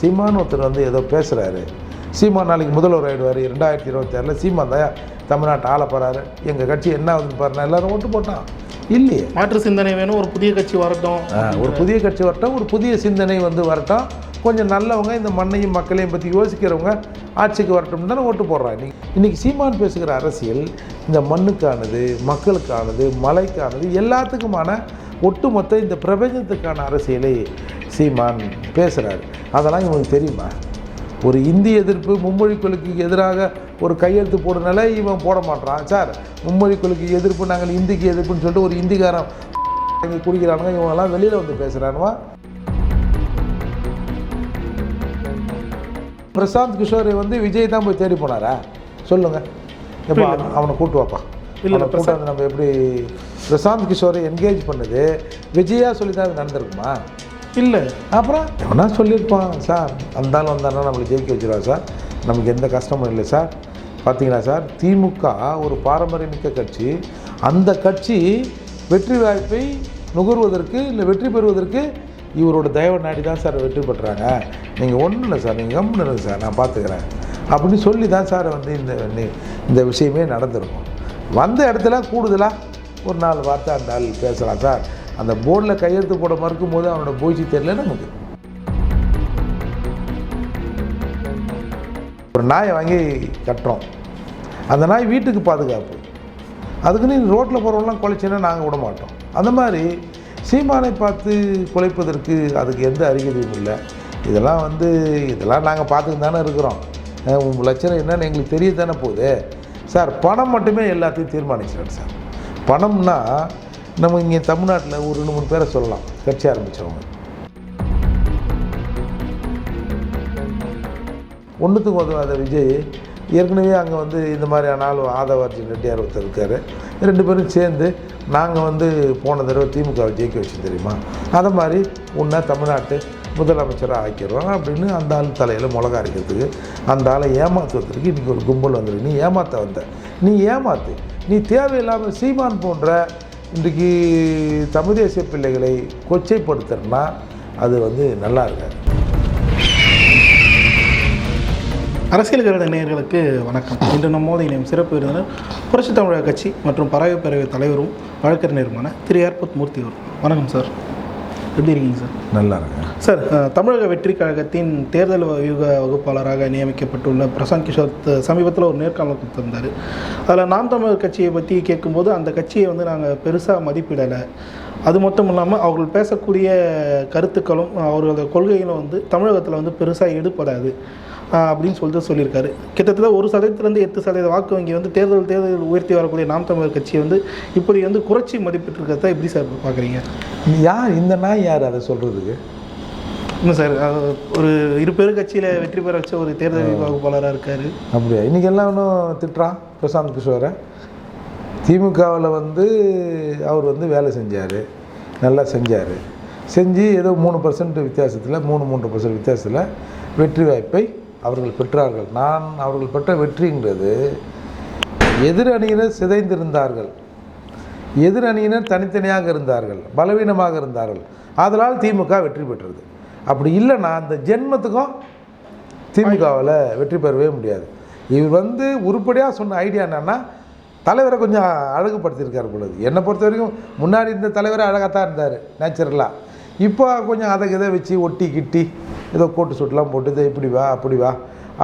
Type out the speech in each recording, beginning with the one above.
சீமான் ஒருத்தர் வந்து ஏதோ பேசுகிறாரு சீமான் நாளைக்கு முதல்வர் ஆயிடுவார் ரெண்டாயிரத்தி இருபத்தாறில் சீமான் தான் தமிழ்நாட்டை ஆள போகிறாரு எங்கள் கட்சி என்ன ஆகுதுன்னு பாருங்க எல்லாரும் ஓட்டு போட்டான். இல்லையே. மாற்று சிந்தனை வேணும் ஒரு புதிய கட்சி வரட்டும். ஒரு புதிய கட்சி வரட்டும் ஒரு புதிய சிந்தனை வந்து வரட்டும். கொஞ்சம் நல்லவங்க இந்த மண்ணையும் மக்களையும் பற்றி யோசிக்கிறவங்க ஆட்சிக்கு வரட்டும் தானே ஓட்டு போடுறாங்க. இன்னைக்கு இன்னைக்கு சீமான் பேசுகிற அரசியல் இந்த மண்ணுக்கானது மக்களுக்கானது மலைக்கானது எல்லாத்துக்குமான ஒட்டுமொத்த இந்த பிரபஞ்சத்துக்கான அரசியலை சீமான் பேசுகிறாரு அதெல்லாம் இவங்களுக்கு தெரியுமா? ஒரு இந்தி எதிர்ப்பு மும்மொழி கொள்கைக்கு எதிராக ஒரு கையெழுத்து போடுறனால இவன் போட மாட்டான். சார் மும்மொழி கொள்கைக்கு எதிர்ப்பு நாங்கள் இந்திக்கு எதிர்ப்புன்னு சொல்லிட்டு ஒரு இந்திக்காரன் குடிக்கிறானுங்க இவங்கெல்லாம் வெளியில் வந்து பேசுகிறானுவா பிரசாந்த் கிஷோரை வந்து விஜய் தான் போய் தேடி போனாரா? சொல்லுங்க. எப்போ அவனை கூட்டு வாப்பா. இல்ல, கூட்டாந்து நம்ம எப்படி பிரசாந்த் கிஷோரை என்கேஜ் பண்ணது விஜயா சொல்லி தான் அது நடந்திருக்குமா? இல்லை. அப்புறம் எவனா சொல்லியிருப்பான் சார் வந்தாலும் வந்தானா நம்மளை ஜெயிக்க வச்சிருவான் சார். நமக்கு எந்த கஷ்டமும் இல்லை சார். பார்த்தீங்களா சார்? திமுக ஒரு பாரம்பரியமிக்க கட்சி. அந்த கட்சி வெற்றி வாய்ப்பை நுகர்வதற்கு இல்லை வெற்றி பெறுவதற்கு இவரோட தயவு நாடி தான் சார் வெற்றி பெற்றாங்க. நீங்கள் ஒன்றும் இல்லை சார். நீங்கள் கம்முன்னு இருங்க சார். நான் பார்த்துக்கிறேன் அப்படின்னு சொல்லி தான் சார் வந்து இந்த இந்த விஷயமே நடந்திருக்கும். வந்த இடத்துல கூடுதலாக ஒரு நாலு வார்த்தை அந்த ஆள் பேசலாம் சார். அந்த போர்டில் கையெழுத்து போட மறுக்கும் போது அவனோட போய்ச்சி தெரியல நமக்கு. ஒரு நாயை வாங்கி கட்டுறோம். அந்த நாய் வீட்டுக்கு பாதுகாப்பு. அதுக்குன்னு ரோட்டில் போகிறவங்களாம் குலைச்சின்னா நாங்கள் விட மாட்டோம். அந்த மாதிரி சீமானை பார்த்து குலைப்பதற்கு அதுக்கு எந்த அறிகுறியும் இல்லை. இதெல்லாம் வந்து இதெல்லாம் நாங்கள் பார்த்துட்டு தானே இருக்கிறோம். உங்கள் லட்சணம் என்னன்னு எங்களுக்கு தெரிய தானே போகுது. சார் பணம் மட்டுமே எல்லாத்தையும் தீர்மானிச்சிடும் சார். பணம்னா நம்ம இங்கே தமிழ்நாட்டில் ஒரு ரெண்டு மூணு பேரை சொல்லலாம். கட்சி ஆரம்பித்தவங்க ஒன்றுத்துக்கு உதவாத விஜய். ஏற்கனவே அங்கே வந்து இந்த மாதிரியான ஆள் ஆதவார்ஜன் ரெட்டியார் ஒருத்தர் இருக்கார். ரெண்டு பேரும் சேர்ந்து நாங்கள் வந்து போன தடவை திமுகவை ஜெயிக்க வச்சு தெரியுமா? அதை மாதிரி உன்னை தமிழ்நாட்டு முதலமைச்சராக ஆக்கிடுறோம் அப்படின்னு அந்த ஆள் தலையில் மிளகா அரைக்கிறதுக்கு அந்த ஆளை ஏமாத்துவதற்கு இன்றைக்கி ஒரு கும்பல் வந்துருக்கு நீ ஏமாற்ற வந்த. நீ ஏமாத்து. நீ தேவையில்லாமல் சீமான் போன்ற இன்றைக்கு தமிழ் தேசிய பிள்ளைகளை கொச்சைப்படுத்துறனா அது வந்து நல்லா இருக்காது. அரசியல் கருட நேயர்களுக்கு வணக்கம். இன்று நம்மோது இணையம் சிறப்பு விருந்தினர் புரட்சி தமிழக கட்சி மற்றும் பறவை பேரவை தலைவரும் வழக்கறிஞருமான திரு ஏர்பத் மூர்த்தி அவர் வணக்கம் சார். எப்படி இருக்கீங்க சார் நல்லா இருக்கேன். சார் தமிழக வெற்றி கழகத்தின் தேர்தல் வியூக வகுப்பாளராக நியமிக்கப்பட்டுள்ள பிரசாந்த் கிஷோர் சமீபத்தில் ஒரு நேர்காணல் கொடுத்திருந்தார் அதில் நாம் தமிழர் கட்சியை பற்றி கேட்கும்போது அந்த கட்சியை வந்து நாங்கள் பெருசாக மதிப்பிடலை. அது மட்டும் இல்லாமல் அவர்கள் பேசக்கூடிய கருத்துக்களும் அவர்களோட கொள்கைகளும் வந்து தமிழகத்தில் வந்து பெருசாக எடுப்படாது அப்படின்னு சொல்லிட்டு சொல்லியிருக்காரு. கிட்டத்தட்ட ஒரு சதவீதத்துலேருந்து எட்டு சதவீத வாக்கு வங்கி வந்து தேர்தல் தேர்தல் உயர்த்தி வரக்கூடிய நாம் தமிழர் கட்சியை வந்து இப்படி வந்து குறைச்சி மதிப்பிட்டிருக்கிறத எப்படி சார் பார்க்குறீங்க? யார் இந்த நாய் யார் அதை சொல்கிறதுக்கு இல்லை சார் ஒரு இரு பெரு கட்சியில் வெற்றி பெற வச்ச ஒரு தேர்தல் வகுப்பாளராக இருக்கார். அப்படியா? இன்றைக்கி எல்லாம் இன்னும் திட்டுறான் பிரசாந்த் கிஷோரை. திமுகவில் வந்து அவர் வந்து வேலை செஞ்சார். நல்லா செஞ்சார். செஞ்சு ஏதோ மூணு பர்சன்ட் வித்தியாசத்தில் மூணு மூன்று பர்சன்ட் வித்தியாசத்தில் வெற்றி வாய்ப்பை அவர்கள் பெற்றார்கள். நான் அவர்கள் பெற்ற வெற்றிங்கிறது எதிர் அணியினர் சிதைந்திருந்தார்கள். எதிர் அணியினர் தனித்தனியாக இருந்தார்கள். பலவீனமாக இருந்தார்கள். ஆதலால் திமுக வெற்றி பெற்றது. அப்படி இல்லைன்னா அந்த ஜென்மத்துக்கும் திமுகவில் வெற்றி பெறவே முடியாது. இவர் வந்து உருப்படியாக சொன்ன ஐடியா என்னென்னா தலைவரை கொஞ்சம் அழகுபடுத்தியிருக்கார் பொழுது என்னை பொறுத்த வரைக்கும் முன்னாடி இருந்த தலைவர் அழகாக தான் இருந்தார் நேச்சுரலாக இப்போ கொஞ்சம் அதை இதை வச்சு ஒட்டி கிட்டி ஏதோ கோட்டு சுட்டுலாம் போட்டு இதை இப்படி வா அப்படி வா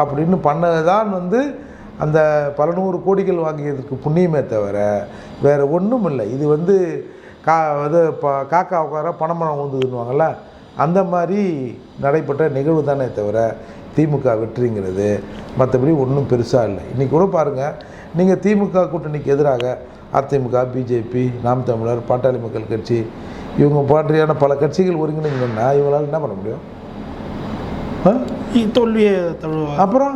அப்படின்னு பண்ணது தான் வந்து அந்த பல நூறு கோடிகள் வாங்கியதுக்கு புண்ணியமே தவிர வேறு ஒன்றும் இல்லை. இது வந்து கா இது ப காக்கா உட்கார பணமரம் ஊந்துதுன்னுவாங்கள்ல அந்த மாதிரி நடைபெற்ற நிகழ்வு தானே தவிர திமுக வெற்றிங்கிறது. மற்றபடி ஒன்றும் பெருசாக இல்லை. இன்றைக்கி கூட பாருங்கள் நீங்கள் திமுக கூட்டணிக்கு எதிராக அதிமுக பிஜேபி நாம் தமிழர் பாட்டாளி மக்கள் கட்சி இவங்க பாட்டியான பல கட்சிகள் ஒருங்கிணைங்கன்னா இவங்களால் என்ன பண்ண முடியும்? தோல்வியை அப்புறம்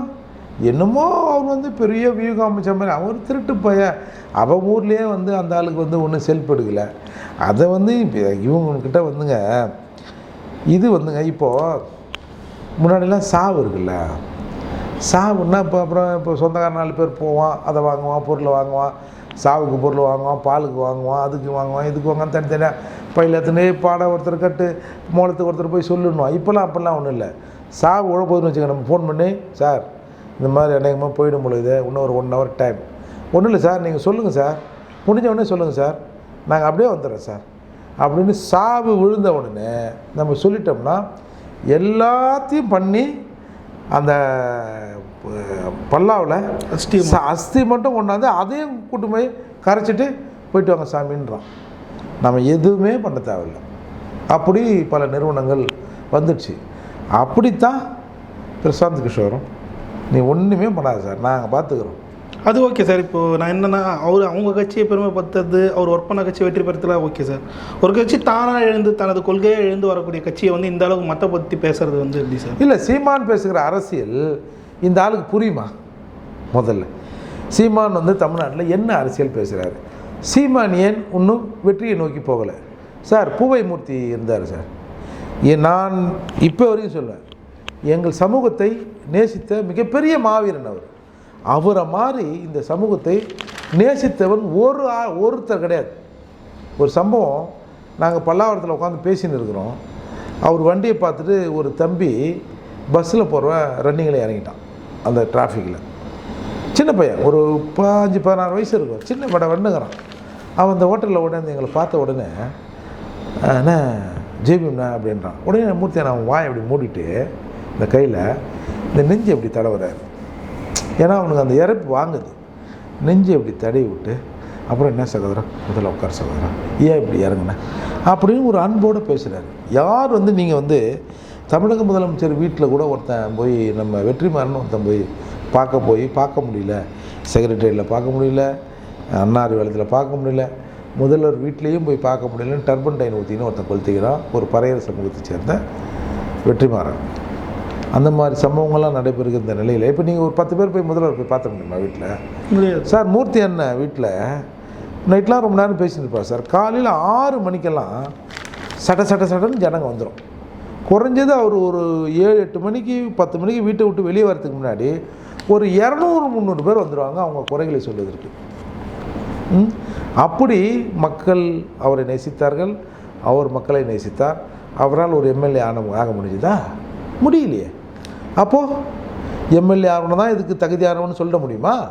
என்னமோ அவர் வந்து பெரிய வியூகம் அமைச்ச மாதிரி அவர் திருட்டு பையன் அவன் ஊர்லேயே வந்து அந்த ஆளுக்கு வந்து ஒன்றும் எடுக்கலை அதை வந்து இப்போ இவங்கக்கிட்ட வந்துங்க இது வந்துங்க இப்போது முன்னாடிலாம் சாவு இருக்குல்ல. சாவுன்னா இப்போ அப்புறம் இப்போ சொந்தக்கார நாலு பேர் போவான் அதை வாங்குவான் பொருளை வாங்குவான். சாவுக்கு பொருள் வாங்குவோம் பாலுக்கு வாங்குவோம் அதுக்கு வாங்குவான் இதுக்கு வாங்குவோம் தனித்தனியாக பையிலத்துனே பாட ஒருத்தர் கட்டு மூலத்துக்கு ஒருத்தர் போய் சொல்லணும் இப்போல்லாம் அப்போல்லாம் ஒன்றும் இல்லை. சாவு உழப்போதுன்னு வச்சுக்கோங்க. நம்ம ஃபோன் பண்ணி சார் இந்த மாதிரி அநேகமாக போயிடும் பொழுது இன்னும் ஒரு ஒன் ஹவர் டைம் ஒன்றும் இல்லை சார். நீங்கள் சொல்லுங்கள் சார். முடிஞ்ச உடனே சொல்லுங்கள் சார். நாங்கள் அப்படியே வந்துடுறோம் சார். அப்படின்னு சாவு விழுந்த உடனே நம்ம சொல்லிட்டோம்னா எல்லாத்தையும் பண்ணி அந்த பல்லாவில் அஸ்தி அஸ்தி மட்டும் கொண்டாந்து அதையும் கூட்டு போய் கரைச்சிட்டு போயிட்டு வாங்க சாமின்றான். நம்ம எதுவுமே பண்ண தேவையில்லை. அப்படி பல நிறுவனங்கள் வந்துடுச்சு. அப்படித்தான் பிரசாந்த் கிஷோரும் நீ ஒன்றுமே பண்ணாத சார் நாங்கள் பார்த்துக்குறோம் அது ஓகே சார். இப்போ நான் என்னன்னா அவர் அவங்க கட்சியை பெருமைப்படுத்துறது அவர் ஒர்க் பண்ண கட்சி வெற்றி பெறத்துல ஓகே சார். ஒரு கட்சி தானாக எழுந்து தனது கொள்கையை எழுந்து வரக்கூடிய கட்சியை வந்து இந்த அளவுக்கு மற்ற பற்றி பேசுறது வந்து எப்படி சார்? இல்லை சீமான் பேசுகிற அரசியல் இந்த ஆளுக்கு புரியுமா? முதல்ல. சீமான் வந்து தமிழ்நாட்டில் என்ன அரசியல் பேசுகிறாரு சீமான் ஏன் இன்னும் வெற்றியை நோக்கி போகலை. சார் பூவை மூர்த்தி இருந்தார் சார். ஏ- நான் இப்போ வரையும் சொல்லுவேன் எங்கள் சமூகத்தை நேசித்த மிகப்பெரிய மாவீரன் அவர். அவரை மாதிரி இந்த சமூகத்தை நேசித்தவன் ஒரு ஆ- ஒருத்தர் கிடையாது. ஒரு சம்பவம் நாங்கள் பல்லாவரத்தில் உட்காந்து பேசின்னு இருக்கிறோம். அவர் வண்டியை பார்த்துட்டு ஒரு தம்பி பஸ்ஸில் போகிறவன் ரன்னிங்கில் இறங்கிட்டான். அந்த டிராஃபிக்கில் சின்ன பையன் ஒரு பாஞ்சு பதினாறு வயசு இருக்கும். சின்ன படம் வண்ணுங்கிறான் அவன் அந்த ஹோட்டலில் உடனே எங்களை பார்த்த உடனே அண்ணா ஜேபிம்ண்ணா அப்படின்றான். உடனே மூர்த்தி அவன் வாய் அப்படி மூடிட்டு இந்த கையில் இந்த நெஞ்சு அப்படி தடவுறாரு. ஏன்னா அவனுக்கு அந்த இறப்பு வாங்குது. நெஞ்சு அப்படி தடவி விட்டு அப்புறம் என்ன சகோதரம் முதல்ல உட்கார சகோதரம் ஏன் இப்படி இறங்குன? அப்படின்னு ஒரு அன்போடு பேசுகிறாரு யார் வந்து நீங்கள் வந்து தமிழக முதலமைச்சர் வீட்டில் கூட ஒருத்தன் போய் நம்ம வெற்றிமாறன் ஒருத்தன் போய் பார்க்க போய் பார்க்க முடியல. செக்ரட்டரியில் பார்க்க முடியல. அன்னார் வேலத்தில் பார்க்க முடியல. முதல்வர் வீட்லேயும் போய் பார்க்க முடியலன்னு டர்பன்டைன் ஊற்றின்னு ஒருத்தன் கொளுத்திக்கிறான். ஒரு பறையர் சமூகத்தை சேர்ந்த வெற்றிமாறன். அந்த மாதிரி சம்பவங்கள்லாம் நடைபெறுகிற இந்த நிலையில் இப்போ நீங்கள் ஒரு பத்து பேர் போய் முதல்வர் போய் பார்த்த முடியுமா வீட்டில் சார் மூர்த்தி அண்ணன் வீட்டில் நைட்லாம் ரொம்ப நேரம் பேசிட்டு இருப்பார் சார். காலையில் ஆறு மணிக்கெல்லாம் சட சட சடன்னு ஜனங்க வந்துடும் குறைஞ்சது அவர் ஒரு ஏழு எட்டு மணிக்கு பத்து மணிக்கு வீட்டை விட்டு வெளியே வரதுக்கு முன்னாடி ஒரு இரநூறு முந்நூறு பேர் வந்துடுவாங்க அவங்க குறைகளை சொல்வதற்கு. ம்? அப்படி மக்கள் அவரை நேசித்தார்கள். அவர் மக்களை நேசித்தார். அவரால் ஒரு எம்எல்ஏ ஆன ஆக முடிஞ்சுதா? முடியலையே. அப்போது எம்எல்ஏ ஆகணும் தான் இதுக்கு தகுதியானவன்னு சொல்ல முடியுமா?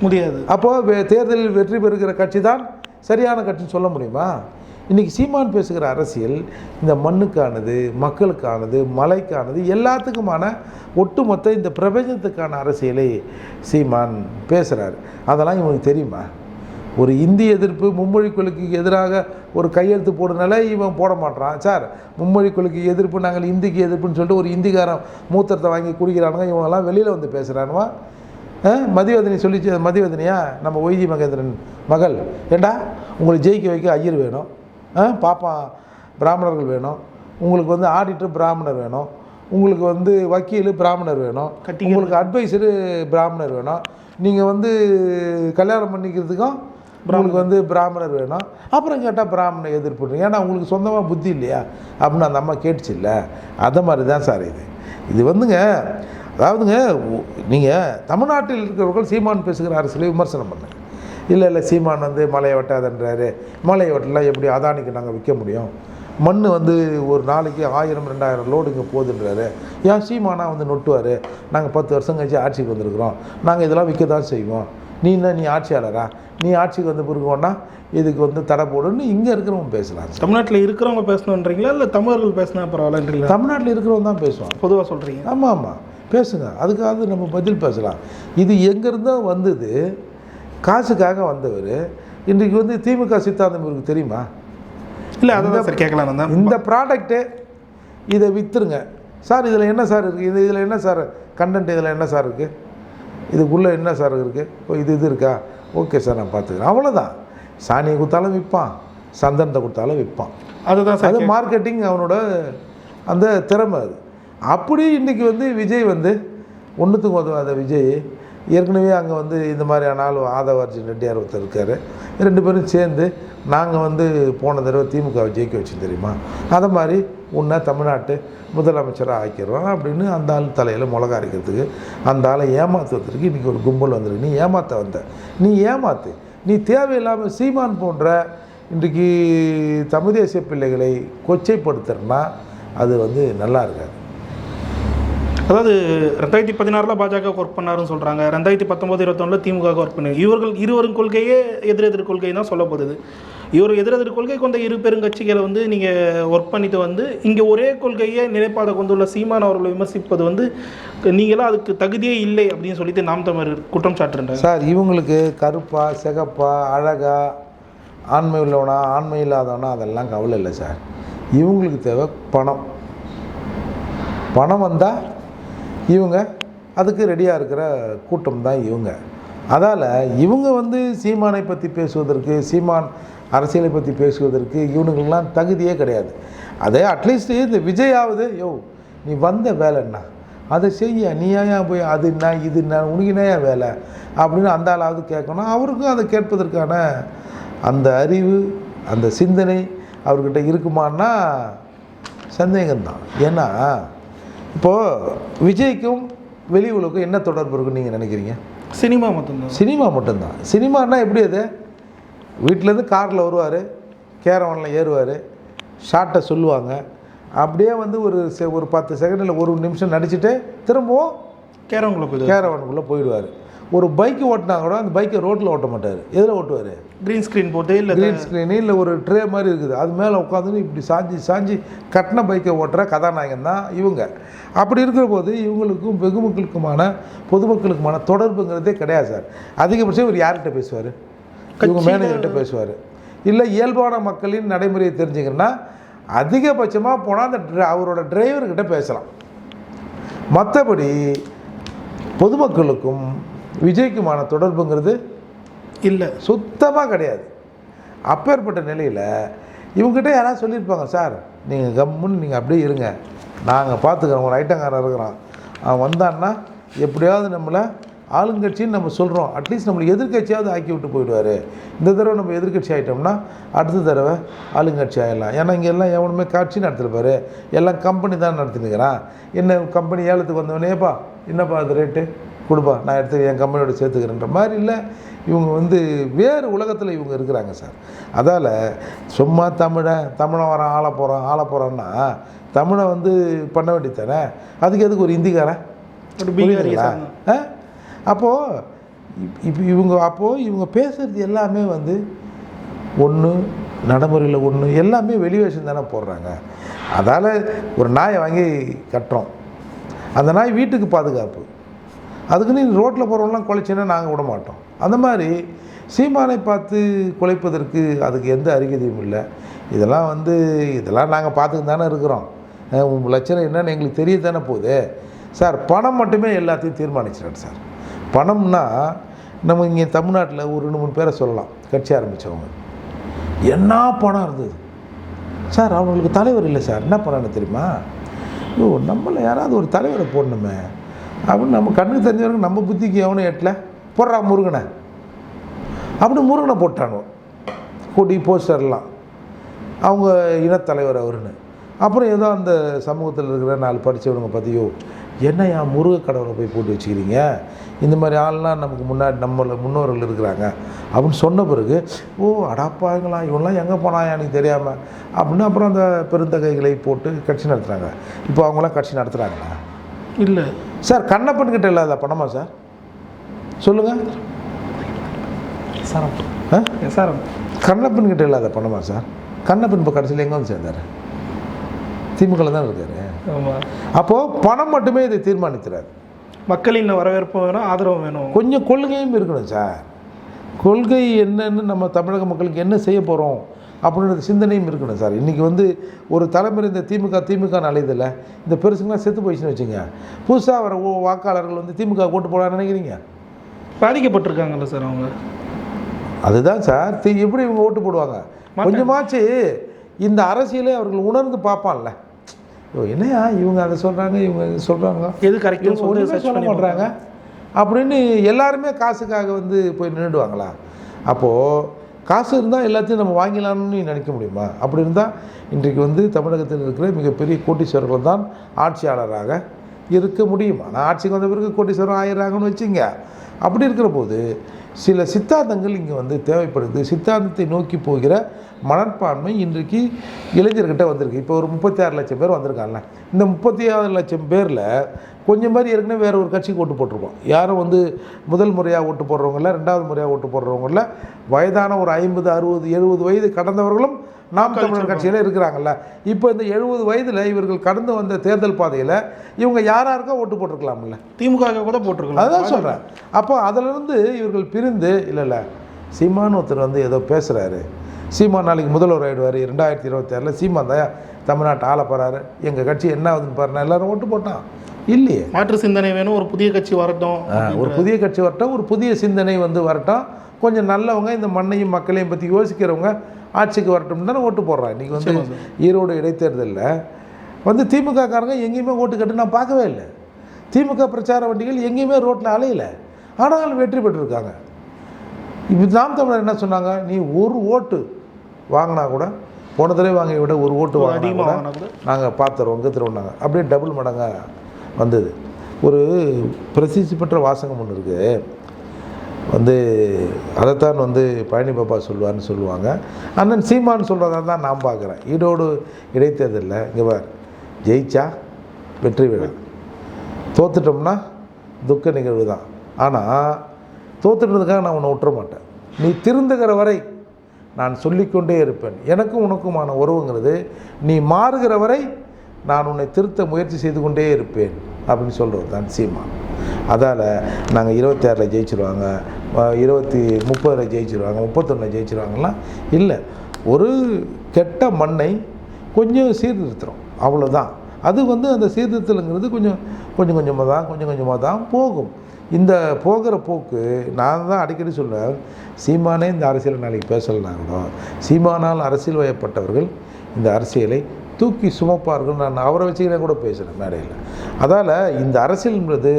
முடியாது. அப்போது தேர்தலில் வெற்றி பெறுகிற கட்சி தான் சரியான கட்சின்னு சொல்ல முடியுமா? இன்றைக்கி சீமான் பேசுகிற அரசியல் இந்த மண்ணுக்கானது மக்களுக்கானது மலைக்கானது எல்லாத்துக்குமான ஒட்டுமொத்த இந்த பிரபஞ்சத்துக்கான அரசியலை சீமான் பேசுகிறார் அதெல்லாம் இவனுக்கு தெரியுமா? ஒரு இந்தி எதிர்ப்பு மும்மொழி கொள்கைக்கு எதிராக ஒரு கையெழுத்து போடுனால இவன் போட மாட்டான் சார் மும்மொழி கொள்கைக்கு எதிர்ப்பு நாங்கள் இந்திக்கு எதிர்ப்புன்னு சொல்லிட்டு ஒரு இந்திக்காரன் மூத்திரத்தை வாங்கி குடிக்கிறானுங்க இவங்கெல்லாம் வெளியில் வந்து பேசுகிறானுவா ஆ, மதிவதனி சொல்லிச்சு மதிவதனியா? நம்ம ஒய்ஜி மகேந்திரன் மகள். ஏண்டா? உங்களை ஜெயிக்க வைக்க ஐயர் வேணும். ஆ, பாப்பா பிராமணர்கள் வேணும். உங்களுக்கு வந்து ஆடிட்டர் பிராமணர் வேணும். உங்களுக்கு வந்து வக்கீல் பிராமணர் வேணும். உங்களுக்கு அட்வைசரு பிராமணர் வேணும். நீங்கள் வந்து கல்யாணம் பண்ணிக்கிறதுக்கும் உங்களுக்கு வந்து பிராமணர் வேணும். அப்புறம் கேட்டால் பிராமண எதிர்ப்பு ஏன்னா உங்களுக்கு சொந்தமாக புத்தி இல்லையா? அப்படின்னு அந்த அம்மா கேட்டுச்சு இல்லை. அந்த மாதிரி தான் சார் இது. இது வந்துங்க அதாவதுங்க நீங்கள் தமிழ்நாட்டில் இருக்கிறவர்கள் சீமான் பேசுகிற அரசியலை விமர்சனம் பண்ணுங்க. இல்லை இல்லை சீமான் வந்து மலையை வெட்டாதன்றாரு. மலையை வெட்டலாம் எப்படி அதானிக்கு நாங்கள் விற்க முடியும்? மண் வந்து ஒரு நாளைக்கு ஆயிரம் ரெண்டாயிரம் லோடு இங்கே போகுதுன்றாரு. ஏன் சீமானா வந்து நொட்டுவார்? நாங்கள் பத்து வருஷம் கழிச்சு ஆட்சிக்கு வந்திருக்கிறோம். நாங்கள் இதெல்லாம் விற்க தான் செய்வோம். நீ என்ன நீ ஆட்சியாளரா? நீ ஆட்சிக்கு வந்து பிறகுவோன்னா இதுக்கு வந்து தடை போடுன்னு இங்கே இருக்கிறவங்க பேசலாம் தமிழ்நாட்டில் இருக்கிறவங்க பேசணுன்றீங்களா இல்லை தமிழர்கள் பேசினா பரவாயில்லன்றீங்களா? தமிழ்நாட்டில் இருக்கிறவங்க தான் பேசுவான் பொதுவாக சொல்கிறீங்க ஆமாம் ஆமாம் பேசுங்க. அதுக்காக நம்ம பதில் பேசலாம். இது எங்கேருந்தோ வந்தது. காசுக்காக வந்தவர். இன்றைக்கு வந்து திமுக சித்தாந்தம் இவருக்கு தெரியுமா? இல்லை அதான் சார் கேட்கலாம் தான் இந்த ப்ராடக்ட்டு இதை விற்றுருங்க சார் இதில் என்ன சார் இருக்குது இது இதில் என்ன சார் கண்டென்ட் இதில் என்ன சார் இருக்குது இதுக்குள்ளே என்ன சார் இருக்குது ஓ இது இது இருக்கா? ஓகே சார் நான் பார்த்துக்கிறேன். அவ்வளோதான் சாணியை கொடுத்தாலும் விற்பான். சந்தனத்தை கொடுத்தாலும் விற்பான். அதுதான் சார் அது மார்க்கெட்டிங் அவனோட அந்த திறமை அது. அப்படி இன்றைக்கி வந்து விஜய் வந்து ஒன்றுத்துக்கு உதவாத விஜய் ஏற்கனவே அங்கே வந்து இந்த மாதிரியான ஆள் ஆதவ அர்ஜுன் ரெட்டியார் ஒருத்தர் இருக்கார். ரெண்டு பேரும் சேர்ந்து நாங்கள் வந்து போன தடவை திமுகவை ஜெயிக்க வச்சோம் தெரியுமா? அதை மாதிரி உன்னை தமிழ்நாட்டு முதலமைச்சராக ஆக்கிடுறோம் அப்படின்னு அந்த ஆள் தலையில் மிளகா அரைக்கிறதுக்கு அந்த ஆளை ஏமாத்துவதற்கு இன்றைக்கி ஒரு கும்பல் வந்துருக்கு. நீ ஏமாற்ற வந்த. நீ ஏமாத்து. நீ தேவையில்லாமல் சீமான் போன்ற இன்றைக்கு தமிழ் தேசிய பிள்ளைகளை கொச்சைப்படுத்துறனா அது வந்து நல்லா இருக்காது. அதாவது ரெண்டாயிரத்தி பதினாறில் பாஜக ஒர்க் பண்ணாருன்னு சொல்கிறாங்க ரெண்டாயிரத்தி பத்தொம்போது இருபத்தொன்னில் திமுக ஒர்க் பண்ணாரு இவர்கள் இருவரும் கொள்கையே எதிரெதிர் கொள்கை தான் சொல்லப்படுது. இவர் எதிர் கொள்கை கொண்ட இரு பெருங்கட்சிகளை வந்து நீங்கள் ஒர்க் பண்ணிட்டு வந்து இங்கே ஒரே கொள்கையை நிலைப்பாடை கொண்டுள்ள சீமான் அவர்களை விமர்சிப்பது வந்து நீங்களாம் அதுக்கு தகுதியே இல்லை அப்படின்னு சொல்லிட்டு நாம் தமிழர் குற்றம் சாட்டுறாங்க சார் இவங்களுக்கு கருப்பா சிகப்பா அழகா ஆண்மை உள்ளவனா ஆண்மை இல்லாதவனா அதெல்லாம் கவலை இல்லை சார். இவங்களுக்கு தேவை பணம். பணம் வந்தால் இவங்க அதுக்கு ரெடியாக இருக்கிற கூட்டம் தான் இவங்க. அதால் இவங்க வந்து சீமானை பற்றி பேசுவதற்கு சீமான் அரசியலை பற்றி பேசுவதற்கு இவனுங்கள்லாம் தகுதியே கிடையாது. அதே அட்லீஸ்ட் இந்த விஜயாவது யோ நீ வந்த வேலை என்ன அதை செய்ய. நீ ஏன் போய் அது என்ன இது என்ன உனக்கு என்னையா வேலை? அப்படின்னு அந்த ஆளாவது கேட்கணும். அவருக்கும் அதை கேட்பதற்கான அந்த அறிவு அந்த சிந்தனை அவர்கிட்ட இருக்குமான்னா சந்தேகம்தான். ஏன்னா இப்போது விஜய்க்கும் வெளி உலகம் என்ன தொடர்பு இருக்குன்னு நீங்கள் நினைக்கிறீங்க? சினிமா மட்டும்தான். சினிமா மட்டும்தான். சினிமான்னா எப்படி அது? வீட்டிலேருந்து காரில் வருவார் கேரவனில் ஏறுவார் ஷார்ட்டை சொல்லுவாங்க. அப்படியே வந்து ஒரு செ- ஒரு பத்து செகண்டில் ஒரு நிமிஷம் நடிச்சுட்டு திரும்பவும் கேரவங்களை போய் கேரவனுக்குள்ளே போயிடுவார். ஒரு பைக்கு ஓட்டினா கூட அந்த பைக்கை ரோட்டில் ஓட்ட மாட்டார். எதில் ஓட்டுவார்? க்ரீன் ஸ்க்ரீன் போட்டு இல்லை க்ரீன் ஸ்க்ரீனு இல்லை ஒரு ட்ரே மாதிரி இருக்குது. அது மேலே உட்காந்துன்னு இப்படி சாஞ்சி சாஞ்சி கட்டின பைக்கை ஓட்டுற கதாநாயகன் தான் இவங்க. அப்படி இருக்கிற போது இவங்களுக்கும் வெகுமக்களுக்குமான பொதுமக்களுக்குமான தொடர்புங்கிறதே கிடையாது சார். அதிகபட்சம் இவர் யார்கிட்ட பேசுவார்? இவங்க மேனேஜர்கிட்ட பேசுவார். இல்லை இயல்பான மக்களின் நடைமுறையை தெரிஞ்சுக்கணுன்னா அதிகபட்சமாக போனால் அந்த அவரோட டிரைவர்கிட்ட பேசலாம். மற்றபடி பொதுமக்களுக்கும் விஜய்க்குமான தொடர்புங்கிறது இல்லை சுத்தமாக கிடையாது. அப்பேற்பட்ட நிலையில் இவங்ககிட்ட யாராவது சொல்லியிருப்பாங்க சார் நீங்கள் கம்முன்னு நீங்கள் அப்படியே இருங்க. நாங்கள் பார்த்துக்குறோம் ஒரு ஐட்டங்காரன் இருக்கிறான். அவன் வந்தான்னா எப்படியாவது நம்மளை ஆளுங்கட்சின்னு நம்ம சொல்கிறோம் அட்லீஸ்ட் நம்மளை எதிர்க்கட்சியாவது ஆக்கி விட்டு போயிடுவார். இந்த தடவை நம்ம எதிர்க்கட்சி ஆகிட்டோம்னா அடுத்த தடவை ஆளுங்கட்சி ஆகிடலாம் ஏன்னா இங்கே எல்லாம் எவனுமே காட்சி நடத்திருப்பார் எல்லாம் கம்பெனி தான் நடத்தினுக்கிறான் என்ன கம்பெனி ஏலத்துக்கு வந்தவனேப்பா என்னப்பா அது ரேட்டு கொடுப்பா. நான் எடுத்து என் கம்பெனியோட சேர்த்துக்கிறேன்ற மாதிரி இல்லை. இவங்க வந்து வேறு உலகத்தில் இவங்க இருக்கிறாங்க சார். அதால் சும்மா தமிழை தமிழை வரான் ஆள போகிறான் ஆள போகிறான்னா தமிழை வந்து பண்ண வேண்டியதானே அதுக்கு எதுக்கு ஒரு ஹிந்திக்காரன் அப்போது இப்போ இவங்க அப்போது இவங்க பேசுகிறது எல்லாமே வந்து ஒன்று நடைமுறையில் ஒன்று எல்லாமே வெளிவேஷம் தானே போடுறாங்க. அதால் ஒரு நாயை வாங்கி கட்டுறோம். அந்த நாய் வீட்டுக்கு பாதுகாப்பு. அதுக்கு நீ ரோட்டில் போகிறவங்களாம் குலைச்சின்னா நாங்கள் விட மாட்டோம். அந்த மாதிரி சீமானை பார்த்து குலைப்பதற்கு அதுக்கு எந்த அறிகுறியும் இல்லை. இதெல்லாம் வந்து இதெல்லாம் நாங்கள் பார்த்துக்கு தானே இருக்கிறோம். உங்கள் லட்சணம் என்னன்னு எங்களுக்கு தெரிய தானே போகுது. சார் பணம் மட்டுமே எல்லாத்தையும் தீர்மானிச்சிடாது சார். பணம்னா நம்ம இங்கே தமிழ்நாட்டில் ஒரு ரெண்டு மூணு பேரை சொல்லலாம். கட்சி ஆரம்பித்தவங்க என்ன பணம் இருந்தது? சார் அவங்களுக்கு தலைவர் இல்லை சார். என்ன பண்ணணும் தெரியுமா? ஓ நம்மளை யாராவது ஒரு தலைவரை போடணுமே. அப்படின்னு நம்ம கண்ணுக்கு தெரிஞ்சவங்க நம்ம புத்திக்கு எவனும் எட்டலை? போடுறா முருகனை. அப்படின்னு முருகனை போட்டானுவோ. கொடி போஸ்டர்லாம் அவங்க இனத்தலைவர் அவருன்னு. அப்புறம் ஏதோ அந்த சமூகத்தில் இருக்கிற நாலு படித்தவனுங்க பற்றியோ என்னையா முருக கடவுளை போய் போட்டு வச்சுக்கிறீங்க? இந்த மாதிரி ஆள்லாம் நமக்கு முன்னாடி நம்மள முன்னோர்கள் இருக்கிறாங்க. அப்படின்னு சொன்ன பிறகு ஓ அடாப்பாங்களா இவன்லாம் எங்கே போனாயா எனக்கு தெரியாமல் அப்படின்னு அப்புறம் அந்த பெருந்தகைகளை போட்டு கட்சி நடத்துகிறாங்க இப்போ அவங்களாம் கட்சி நடத்துகிறாங்களா இல்லை. சார் கண்ணப்பன் கிட்ட இல்லாத பணமா சார்? சொல்லுங்கள் எஸ்ஆர்எம். ஆ? எஸ்ஆர்எம். கண்ணப்பன் கிட்ட இல்லாத பணமா சார்? கண்ணப்பன் இப்போ கடைசியில் எங்கே வந்து சேர்ந்தார்? திமுகவில் தான் இருக்காரு. ஆமாம் அப்போது பணம் மட்டுமே இதை தீர்மானிக்கிறார். மக்களின் வரவேற்பு வேணும் ஆதரவு வேணும். கொஞ்சம் கொள்கையும் இருக்கணும் சார். கொள்கை என்னன்னு நம்ம தமிழக மக்களுக்கு என்ன செய்ய போகிறோம் அப்படின்ற சிந்தனையும் இருக்கணும் சார். இன்றைக்கி வந்து ஒரு தலைமுறை இந்த திமுக திமுக அலைதில்ல இந்த பெருசுங்களாம் செத்து போயிடுச்சுன்னு வச்சுங்க புதுசாக வர வாக்காளர்கள் வந்து திமுக ஓட்டு போடலாம்னு நினைக்கிறீங்க? பாதிக்கப்பட்டிருக்காங்கல்ல சார் அவங்க? அதுதான் சார். தி- எப்படி இவங்க ஓட்டு போடுவாங்க. கொஞ்சமாச்சு இந்த அரசியலை அவர்கள் உணர்ந்து பார்ப்பான்ல. ஐயோ, என்னையா இவங்க அதை சொல்கிறாங்க இவங்க இதை சொல்கிறாங்க எது சொல்லி ஒன்றுமே சொல்ல பண்ணி மாட்றாங்க. அப்படின்னு எல்லாருமே காசுக்காக வந்து போய் நின்றுடுவாங்களா அப்போது காசு இருந்தால் எல்லாத்தையும் நம்ம வாங்கிடலாம்னு நீ நினைக்க முடியுமா? அப்படி இருந்தால் இன்றைக்கு வந்து தமிழகத்தில் இருக்கிற மிகப்பெரிய கோட்டீஸ்வரர்கள் தான் ஆட்சியாளராக இருக்க முடியும். ஆனால் ஆட்சிக்கு வந்த பிறகு கோட்டீஸ்வரம் ஆயிடுறாங்கன்னு வச்சுங்க. அப்படி இருக்கிற போது சில சித்தாந்தங்கள் இங்கே வந்து தேவைப்படுது. சித்தாந்தத்தை நோக்கி போகிற மனப்பான்மை இன்றைக்கு இளைஞர்கிட்ட வந்திருக்கு. இப்போ ஒரு முப்பத்தி ஆறு லட்சம் பேர் வந்திருக்காங்கல்ல. இந்த முப்பத்தி ஆறு லட்சம் பேரில் கொஞ்சம் பேர் ஏற்கனவே வேறு ஒரு கட்சிக்கு ஓட்டு போட்டிருப்போம் யாரும் வந்து முதல் முறையாக ஓட்டு போடுறவங்கள ரெண்டாவது முறையாக ஓட்டு போடுறவங்கள வயதான ஒரு ஐம்பது அறுபது எழுபது வயது கடந்தவர்களும் நாம் தமிழர் கட்சியில் இருக்கிறாங்கல்ல. இப்போ இந்த எழுபது வயதில் இவர்கள் கடந்து வந்த தேர்தல் பாதையில் இவங்க யாராருக்கோ ஓட்டு போட்டிருக்கலாம்ல. திமுக கூட போட்டிருக்கலாம். அதான் சொல்கிறேன் அப்போ அதிலிருந்து இவர்கள் பிரிந்து இல்லை இல்லை சீமான் ஒருத்தர் வந்து ஏதோ பேசுகிறாரு சீமான் நாளைக்கு முதல்வர் ஆயிடுவார் ரெண்டாயிரத்தி இருபத்தாறில் சீமான் தான் தமிழ்நாட்டை ஆள போகிறாரு எங்கள் கட்சி என்ன ஆகுதுன்னு பாருங்க எல்லாரும் ஓட்டு போட்டான். இல்லையே. மாற்று சிந்தனை வேணும் ஒரு புதிய கட்சி வரட்டும் ஒரு புதிய கட்சி வரட்டும் ஒரு புதிய சிந்தனை வந்து வரட்டும். கொஞ்சம் நல்லவங்க இந்த மண்ணையும் மக்களையும் பற்றி யோசிக்கிறவங்க ஆட்சிக்கு வரட்டும் தானே ஓட்டு போடுறான் இன்றைக்கி வந்து ஈரோடு இடைத்தேர்தலில் வந்து திமுக காரங்க எங்கேயுமே ஓட்டு கட்டு நான் பார்க்கவே இல்லை. திமுக பிரச்சார வண்டிகள் எங்கேயுமே ரோட்டில் அலையலை. ஆனாலும் வெற்றி பெற்றிருக்காங்க. இப்போ நாம் தமிழர் என்ன சொன்னாங்க? நீ ஒரு ஓட்டு வாங்கினா கூட போன தடவை வாங்கிய விட ஒரு ஓட்டு வாங்கினா கூட நாங்கள் பார்த்துறோம் கத்துறோம்னாங்க அப்படியே டபுள் மடங்காக வந்தது. ஒரு பிரசித்தி பெற்ற வாசகம் ஒன்று இருக்குது வந்து அதைத்தான் வந்து பழனி பாப்பா சொல்லுவார்னு சொல்லுவாங்க. அண்ணன் சீமான்னு சொல்கிறதா தான் நான் பார்க்குறேன். ஈடோடு இடைத்தேர்தலில். இங்கே பார் ஜெயிச்சா வெற்றி விழா. தோத்துட்டோம்னா துக்க நிகழ்வு தான். ஆனால் தோத்துட்டதுக்காக நான் உன்னை விட்டுற மாட்டேன். நீ திருந்துகிற வரை நான் சொல்லிக்கொண்டே இருப்பேன். எனக்கும் உனக்குமான உறவுங்கிறது நீ மாறுகிற வரை நான் உன்னை திருத்த முயற்சி செய்து கொண்டே இருப்பேன் அப்படின்னு சொல்கிறது தான் சீமா. அதால் நாங்கள் இருபத்தி ஆறில் ஜெயிச்சிருவாங்க இருபத்தி முப்பதில் ஜெயிச்சிருவாங்க முப்பத்தொன்னில் ஜெயிச்சிருவாங்கலாம் இல்லை ஒரு கெட்ட மண்ணை கொஞ்சம் சீர்திருத்துறோம். அவ்வளோதான் அது வந்து அந்த சீர்திருத்தலுங்கிறது கொஞ்சம் கொஞ்சம் கொஞ்சமாக தான் கொஞ்சம் கொஞ்சமாக தான் போகும். இந்த போகிற போக்கு நான் தான் அடிக்கடி சொல்கிறேன் சீமானே இந்த அரசியலை நாளைக்கு பேசலைனா கூட சீமானால் அரசியல் வயப்பட்டவர்கள் இந்த அரசியலை தூக்கி சுமப்பார்கள் நான் அவரை வச்சுக்கிறேன் கூட பேசுகிறேன் மேடையில். அதால் இந்த அரசியல்ன்றது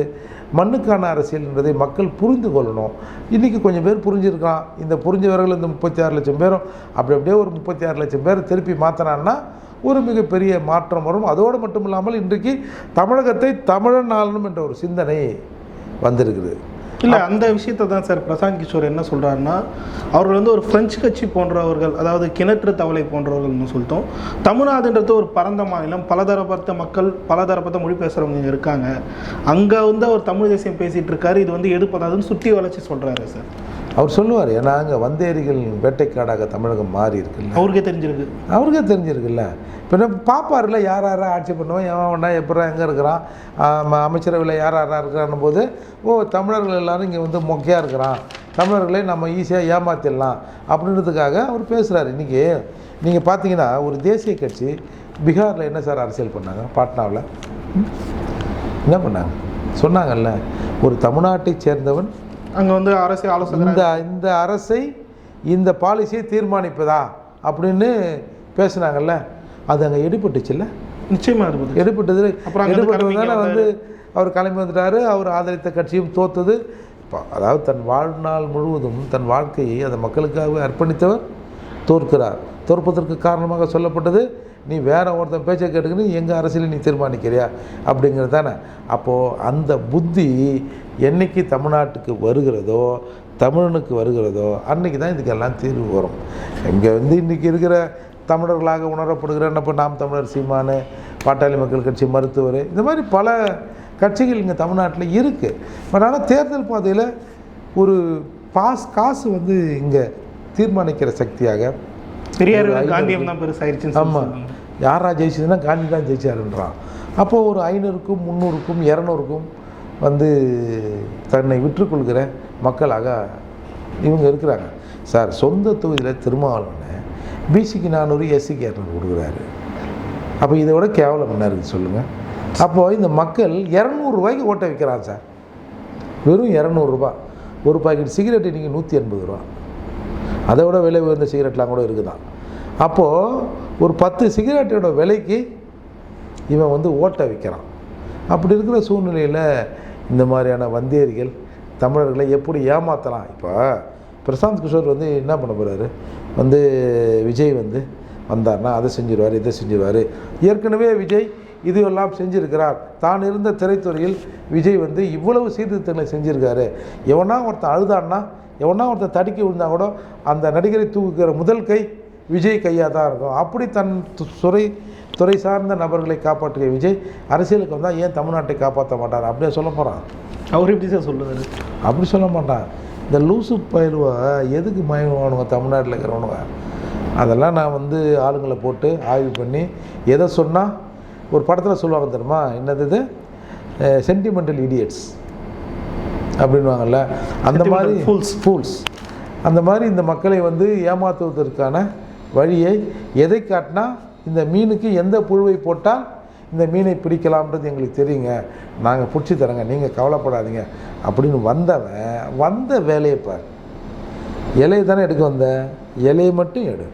மண்ணுக்கான அரசியல் என்பதை மக்கள் புரிந்து கொள்ளணும். இன்றைக்கி கொஞ்சம் பேர் புரிஞ்சிருக்கான் இந்த புரிஞ்சவர்கள் இந்த முப்பத்தி ஆறு லட்சம் பேரும் அப்படி அப்படியே ஒரு முப்பத்தி ஆறு லட்சம் பேர் திருப்பி மாற்றினான்னா ஒரு மிகப்பெரிய மாற்றம் வரும். அதோடு மட்டும் இல்லாமல் இன்றைக்கு தமிழகத்தை தமிழன் ஆளணும் என்ற ஒரு சிந்தனை வந்திருக்குது. இல்லை அந்த விஷயத்தை தான் சார் பிரசாந்த் கிஷோர் என்ன சொல்கிறாருன்னா அவர்கள் வந்து ஒரு பிரெஞ்சு கட்சி போன்றவர்கள் அதாவது கிணற்று தவளை போன்றவர்கள்னு சொல்லிட்டோம். தமிழ்நாடுன்றது ஒரு பரந்த மாநிலம் பலதரப்பட்ட மக்கள் பலதரப்பட்ட மொழி பேசுகிறவங்க இருக்காங்க. அங்கே வந்து அவர் தமிழ் தேசியம் பேசிகிட்டு இருக்காரு இது வந்து எடுப்பதாதுன்னு சுற்றி வளர்ச்சி சொல்கிறாரு சார். அவர் சொல்லுவார் ஏன்னா அங்கே வந்தேரிகள் வேட்டைக்காடாக தமிழகம் மாறி இருக்குல்ல அவருக்கே தெரிஞ்சிருக்கு. அவருக்கே தெரிஞ்சிருக்குல்ல. பின்ன பார்ப்பார்ல யார் யாரா ஆட்சி பண்ணுவோம் எவன் வேண்டா எப்படா எங்கே இருக்கிறான் அமைச்சரவையில் யார் யாரா இருக்கிறான்னு போது ஓ தமிழர்கள் எல்லாரும் இங்கே வந்து மொக்கையாக இருக்கிறான். தமிழர்களை நம்ம ஈஸியாக ஏமாத்திடலாம். அப்படின்றதுக்காக அவர் பேசுகிறார் இன்றைக்கி நீங்கள் பார்த்தீங்கன்னா ஒரு தேசிய கட்சி பீகாரில் என்ன சார் அரசியல் பண்ணாங்க? பாட்னாவில்? என்ன பண்ணாங்க? சொன்னாங்கல்ல ஒரு தமிழ்நாட்டைச் சேர்ந்தவன் அங்கே வந்து அரசியல் ஆலோசனை இந்த இந்த அரசை இந்த பாலிசியை தீர்மானிப்பதா? அப்படின்னு பேசுனாங்கல்ல? அது அங்கே எடுபட்டுச்சுல்ல? நிச்சயமாக இருக்குது எடுபட்டது அப்புறம் எடுபட்டதுனால வந்து அவர் கிளம்பி வந்துட்டாரு. அவர் ஆதரித்த கட்சியும் தோத்தது. அதாவது தன் வாழ்நாள் முழுவதும் தன் வாழ்க்கையை அந்த மக்களுக்காகவே அர்ப்பணித்தவர் தோற்கிறார். தோற்பதற்கு காரணமாக சொல்லப்பட்டது நீ வேற ஒருத்தன் பேச்சை கேட்டுக்கின்னு எங்கள் அரசியலை நீ தீர்மானிக்கிறியா? அப்படிங்கிறது தானே. அப்போது அந்த புத்தி என்னைக்கு தமிழ்நாட்டுக்கு வருகிறதோ தமிழனுக்கு வருகிறதோ அன்னைக்கு தான் இதுக்கெல்லாம் தீர்வு வரும். இங்கே வந்து இன்றைக்கி இருக்கிற தமிழர்களாக உணரப்படுகிற இப்போ நாம் தமிழர் சீமானு பாட்டாளி மக்கள் கட்சி மருத்துவர் இந்த மாதிரி பல கட்சிகள் இங்கே தமிழ்நாட்டில் இருக்குது பட் ஆனால் தேர்தல் பாதையில் ஒரு பாஸ் காசு வந்து இங்கே தீர்மானிக்கிற சக்தியாக பெரியார் காந்தியம் தான் பெருசாயிருச்சுன்னு ஆமாம் யாரா ஜெயிச்சதுன்னா காந்தி தான் ஜெயிச்சாருன்றான். அப்போது ஒரு ஐநூறுக்கும் முந்நூறுக்கும் இரநூறுக்கும் வந்து தன்னை விற்றுக்கொள்கிற மக்களாக இவங்க இருக்கிறாங்க. சார் சொந்த தொகுதியில் திருமாவளவனை பிசிக்கு நானூறு எஸ்சிக்கு இரநூறு கொடுக்குறாரு. அப்போ இதை விட கேவலம் என்ன இருக்குது சொல்லுங்கள் அப்போது இந்த மக்கள் இரநூறுவாய்க்கு ஓட்டை விற்கிறான் சார். வெறும் இரநூறுபா ஒரு பாக்கெட் சிகரெட் இன்றைக்கி நூற்றி எண்பது ரூபா. அதை விட விலை உயர்ந்த சிகரெட்லாம் கூட இருக்குதான். அப்போது ஒரு பத்து சிகரெட்டோட விலைக்கு இவன் வந்து ஓட்டை விற்கிறான். அப்படி இருக்கிற சூழ்நிலையில் இந்த மாதிரியான வந்தியர்கள் தமிழர்களை எப்படி ஏமாற்றலாம் இப்போ பிரசாந்த் கிஷோர் வந்து என்ன பண்ண போகிறாரு வந்து விஜய் வந்து வந்தார்னா அதை செஞ்சிருவார் இதை செஞ்சிருவார். ஏற்கனவே விஜய் இதுவெல்லாம் செஞ்சிருக்கிறார். தான் இருந்த திரைத்துறையில் விஜய் வந்து இவ்வளவு சீர்திருத்தங்களை செஞ்சுருக்காரு. எவனா ஒருத்தன் அழுதான்னா எவனா ஒருத்தன் தடுக்கி விழுந்தா கூட அந்த நடிகரை தூக்குகிற முதல் கை விஜய் கையாக தான் இருக்கும். அப்படி தன் துறை துறை சார்ந்த நபர்களை காப்பாற்றிய விஜய் அரசியலுக்கு வந்தால் ஏன் தமிழ்நாட்டை காப்பாற்ற மாட்டார்? அப்படியே சொல்ல போகிறான் அவர் எப்படி சார் சொல்லுவார்? அப்படி சொல்ல மாட்டான். இந்த லூசு பயிலுவ எதுக்கு மயங்குவானுங்க தமிழ்நாட்டில் இருக்கிறவனுங்க? அதெல்லாம் நான் வந்து ஆளுங்களை போட்டு ஆய்வு பண்ணி எதை சொன்னால் ஒரு படத்தில் சொல்லுவாங்க தெரியுமா? என்னது இது? சென்டிமெண்டல் இடியட்ஸ் அப்படின்வாங்கல்ல அந்த மாதிரி fools. ஃபூல்ஸ் அந்த மாதிரி இந்த மக்களை வந்து ஏமாற்றுவதற்கான வழியை எதை காட்டினா இந்த மீனுக்கு எந்த புழுவை போட்டால் இந்த மீனை பிடிக்கலாம்ன்றது எங்களுக்கு தெரியுங்க. நாங்கள் பிடிச்சி தரேங்க நீங்கள் கவலைப்படாதீங்க. அப்படின்னு வந்தவன் வந்த வேலையை பார். இலையை தானே எடுக்க வந்த? இலையை மட்டும் எடு.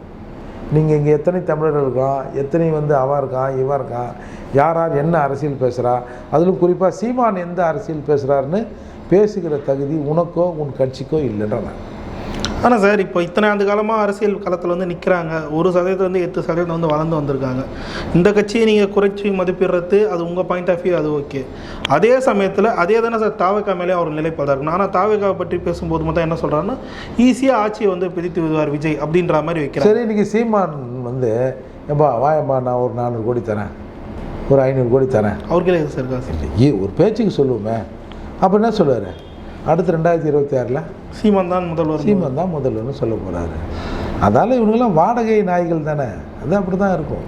நீங்கள் இங்கே எத்தனை தமிழர்கள் இருக்கான் எத்தனை வந்து அவன் இருக்கான் இவன் இருக்கான் யார் யார் என்ன அரசியல் பேசுகிறா அதிலும் குறிப்பாக சீமான் எந்த அரசியல் பேசுகிறாருன்னு பேசுகிற தகுதி உனக்கோ உன் கட்சிக்கோ இல்லைன்ற நான். ஆனால் சார் இப்போ இத்தனை ஆண்டு காலமாக அரசியல் களத்தில் வந்து நிற்கிறாங்க ஒரு சதவீதம் வந்து எட்டு சதவீதம் வந்து வளர்ந்து வந்திருக்காங்க. இந்த கட்சியை நீங்கள் குறைச்சி மதிப்பிடுறது அது உங்கள் பாயிண்ட் ஆஃப் வியூ அது ஓகே அதே சமயத்தில் அதே தானே சார் தாவக்கா மேலே அவர் நிலைப்பாடாக இருக்கணும். ஆனால் தாவக்காவை பற்றி பேசும்போது மட்டும் என்ன சொல்கிறாருன்னா ஈஸியாக ஆட்சியை வந்து பிடித்து விடுவார் விஜய் அப்படின்ற மாதிரி வைக்கிறார். சரி இன்னைக்கு சீமான் வந்து ஏம்பா வாயம்மா நான் ஒரு நானூறு கோடி தரேன். ஒரு ஐநூறு கோடி தரேன். அவர்களே சார் காசு? ஏ ஒரு பேச்சுக்கு சொல்லுவோமே. அப்போ என்ன சொல்லுவார்? அடுத்து ரெண்டாயிரத்தி இருபத்தி ஆறில்? சீமான் தான் முதல்வர். சீமான் தான் முதல்வர்னு சொல்ல போகிறாரு அதால் இவனுங்கெல்லாம் வாடகை நாய்கள் தானே? அது அப்படி தான் இருக்கும்.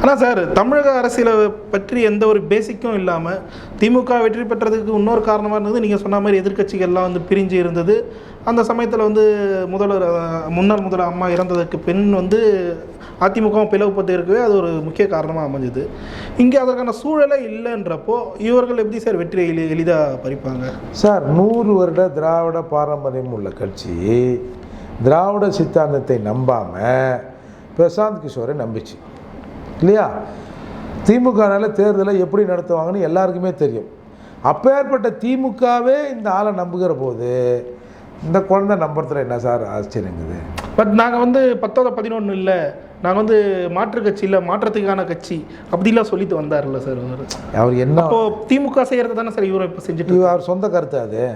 ஆனால் சார் தமிழக அரசியலை பற்றி எந்த ஒரு பேசிக்கும் இல்லாமல் திமுக வெற்றி பெற்றதுக்கு இன்னொரு காரணமாக இருந்தது நீங்கள் சொன்ன மாதிரி எதிர்க்கட்சிகள்லாம் வந்து பிரிஞ்சு இருந்தது. அந்த சமயத்தில் வந்து முதல்வர் முன்னாள் முதல்வர் அம்மா இறந்ததுக்கு பின் வந்து அதிமுகவும் பிளவுபட்டு இருக்கவே அது ஒரு முக்கிய காரணமாக அமைஞ்சுது. இங்கே அதற்கான சூழலே இல்லைன்றப்போ இவர்கள் எப்படி சார் வெற்றியை எளி எளிதாக பறிப்பாங்க? சார் நூறு வருட திராவிட பாரம்பரியம் உள்ள கட்சி திராவிட சித்தாந்தத்தை நம்பாமல் பிரசாந்த் கிஷோரை நம்பிச்சு. இல்லையா? திமுகனால தேர்தலை எப்படி நடத்துவாங்கன்னு எல்லாருக்குமே தெரியும். அப்பேற்பட்ட திமுகவே இந்த ஆளை நம்புகிற போது இந்த குழந்தை நம்புறதுல என்ன சார் ஆச்சரியங்குது? பட் நாங்கள் வந்து பத்தோட பதினொன்று இல்லை நாங்கள் வந்து மாற்று கட்சி இல்லை மாற்றத்துக்கான கட்சி அப்படிலாம் சொல்லிட்டு வந்தார்ல சார் அவர். அவர் என்ன அப்போ திமுக செய்யறது தானே சார் இவரை இப்போ செஞ்சுட்டு அவர் சொந்த கருத்து அது.